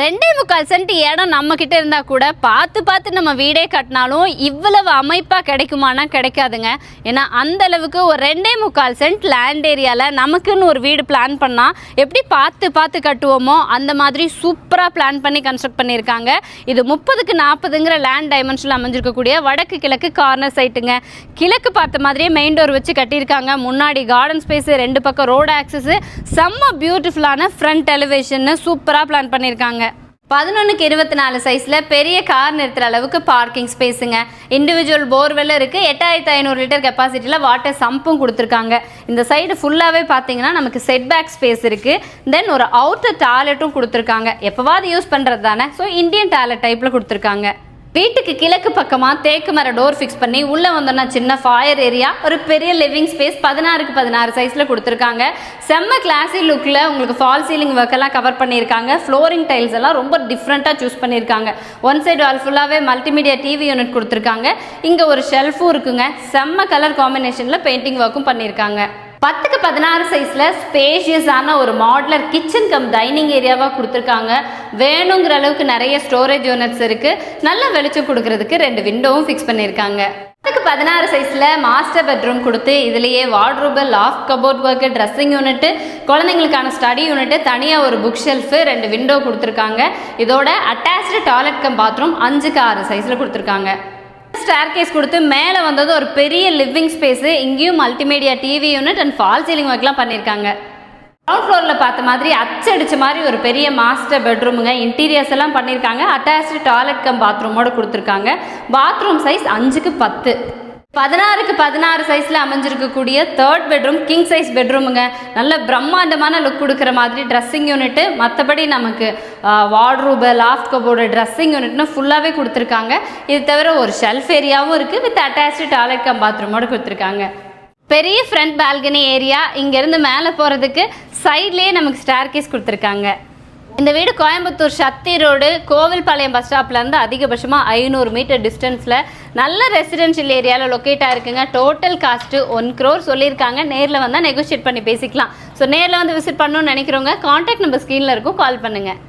ரெண்டே முக்கால் சென்ட் இடம் நம்ம கிட்ட இருந்தா கூட பார்த்து பார்த்து நம்ம வீடே கட்டினாலும் இவ்வளவு அமைப்பா கிடைக்குமானா கிடைக்காதுங்க. ஏன்னா அந்த அளவுக்கு ஒரு ரெண்டே முக்கால் சென்ட் லேண்ட் ஏரியால நமக்குன்னு ஒரு வீடு பிளான் பண்ணா எப்படி பார்த்து பார்த்து கட்டுவோமோ அந்த மாதிரி சூப்பரா பிளான் பண்ணி கன்ஸ்ட்ரக்ட் பண்ணியிருக்காங்க. இது முப்பதுக்கு நாற்பதுங்கிற லேண்ட் டைமென்ஷனில் அமைஞ்சிருக்கக்கூடிய வடக்கு கிழக்கு கார்னர் சைட்டுங்க கிழக்கு பார்த்த மாதிரியே மெயின் டோர் வச்சு கட்டியிருக்காங்க. முன்னாடி கார்டன் ஸ்பேஸ் ரெண்டு பக்கம் ரோடு ஆக்சஸ் செம்ம பியூட்டிஃபுல்லான ஃப்ரண்ட் எலிவேஷன் சூப்பராக பிளான் பண்ணியிருக்காங்க. பதினொன்றுக்கு இருபத்தி நாலு சைஸில் பெரிய கார் நிறுத்துகிற அளவுக்கு பார்க்கிங் ஸ்பேஸுங்க இண்டிவிஜுவல் போர்வெல் இருக்குது எட்டாயிரத்து ஐநூறு லிட்டர் கெப்பாசிட்டியில் வாட்டர் சம்பும் கொடுத்துருக்காங்க. இந்த சைடு ஃபுல்லாகவே பார்த்தீங்கன்னா நமக்கு செட் பேக் ஸ்பேஸ் இருக்குது தென் ஒரு அவுட்டர் டாய்லெட்டும் கொடுத்துருக்காங்க. எப்போவாது யூஸ் பண்ணுறது தானே ஸோ இந்தியன் டாய்லெட் டைப்பில் கொடுத்துருக்காங்க. வீட்டுக்கு கிழக்கு பக்கமாக தேக்கு மர டோர் ஃபிக்ஸ் பண்ணி உள்ளே வந்தோன்னா சின்ன ஃபயர் ஏரியா ஒரு பெரிய லிவிங் ஸ்பேஸ் பதினாறுக்கு பதினாறு சைஸில் கொடுத்துருக்காங்க. செம்ம கிளாஸி லுக்கில் உங்களுக்கு ஃபால் சீலிங் ஒர்க்கெல்லாம் கவர் பண்ணியிருக்காங்க. ஃப்ளோரிங் டைல்ஸ் எல்லாம் ரொம்ப டிஃப்ரெண்ட்டாக சூஸ் பண்ணியிருக்காங்க. ஒன் சைடு வால் ஃபுல்லாகவே மல்டிமீடியா டிவி யூனிட் கொடுத்துருக்காங்க. இங்கே ஒரு ஷெல்ஃபும் இருக்குங்க. செம்ம கலர் காம்பினேஷனில் பெயிண்டிங் ஒர்க்கும் பண்ணியிருக்காங்க. பத்துக்கு பதினாறு சைஸில் ஸ்பேஷியஸான ஒரு மாடலர் கிச்சன் கம் டைனிங் ஏரியாவாக கொடுத்துருக்காங்க. வேணுங்கிற அளவுக்கு நிறைய ஸ்டோரேஜ் யூனிட்ஸ் இருக்குது நல்ல வெளிச்சம் கொடுக்கறதுக்கு ரெண்டு விண்டோவும் ஃபிக்ஸ் பண்ணியிருக்காங்க. பத்துக்கு பதினாறு சைஸில் மாஸ்டர் பெட்ரூம் கொடுத்து இதுலேயே wardrobe loft cupboard work dressing unit குழந்தைங்களுக்கான study unit தனியாக ஒரு புக் ஷெல்ஃபு ரெண்டு விண்டோ கொடுத்துருக்காங்க. இதோட அட்டாச்சு டாய்லெட் கம் பாத்ரூம் அஞ்சுக்கு ஆறு சைஸில் கொடுத்துருக்காங்க. ஸ்டேர் கேஸ் கொடுத்து மேலே வந்தது ஒரு பெரிய லிவிங் ஸ்பேஸு இங்கேயும் multimedia TV unit and fall ceiling ஒர்க்லாம் பண்ணியிருக்காங்க. கிரவுண்ட் ஃப்ளோரில் பார்த்த மாதிரி அச்சடிச்ச மாதிரி ஒரு பெரிய மாஸ்டர் பெட்ரூமுங்க இன்டீரியர்ஸ் எல்லாம் பண்ணியிருக்காங்க. அட்டாச்சு டாய்லெட் கம் பாத்ரூமோடு கொடுத்துருக்காங்க. பாத்ரூம் சைஸ் அஞ்சுக்கு பத்து. பதினாறுக்கு பதினாறு சைஸில் அமைஞ்சிருக்கக்கூடிய தேர்ட் பெட்ரூம் கிங் சைஸ் பெட்ரூமுங்க நல்ல பிரம்மாண்டமான லுக் கொடுக்குற மாதிரி ட்ரெஸ்ஸிங் யூனிட்டு மற்றபடி நமக்கு வார்ட்ரூபு லாஃப்ட் கபோர்டு ட்ரெஸ்ஸிங் யூனிட்னு ஃபுல்லாகவே கொடுத்துருக்காங்க. இது தவிர ஒரு ஷெல்ஃப் ஏரியாவும் இருக்குது வித் அட்டாச்சு டாய்லெட் கம் பாத்ரூமோடு கொடுத்துருக்காங்க. பெரிய ஃப்ரண்ட் பால்கனி ஏரியா இங்கேருந்து மேலே போகிறதுக்கு சைட்லேயே நமக்கு ஸ்டார்கேஸ் கொடுத்துருக்காங்க. இந்த வீடு கோயம்புத்தூர் சக்தி ரோடு கோவில்பாளையம் பஸ் ஸ்டாப்லேருந்து அதிகபட்சமாக ஐநூறு மீட்டர் டிஸ்டன்ஸில் நல்ல ரெசிடென்ஷியல் ஏரியாவில் லொக்கேட் ஆயிருக்குங்க டோட்டல் காஸ்ட்டு ஒன் க்ரோர் சொல்லியிருக்காங்க. நேரில் வந்தால் நெகோஷியேட் பண்ணி பேசிக்கலாம். ஸோ நேரில் வந்து விசிட் பண்ணணும்னு நினைக்கிறவங்க காண்டாக்ட் நம்பர் ஸ்க்ரீனில் இருக்கும். கால் பண்ணுங்கள்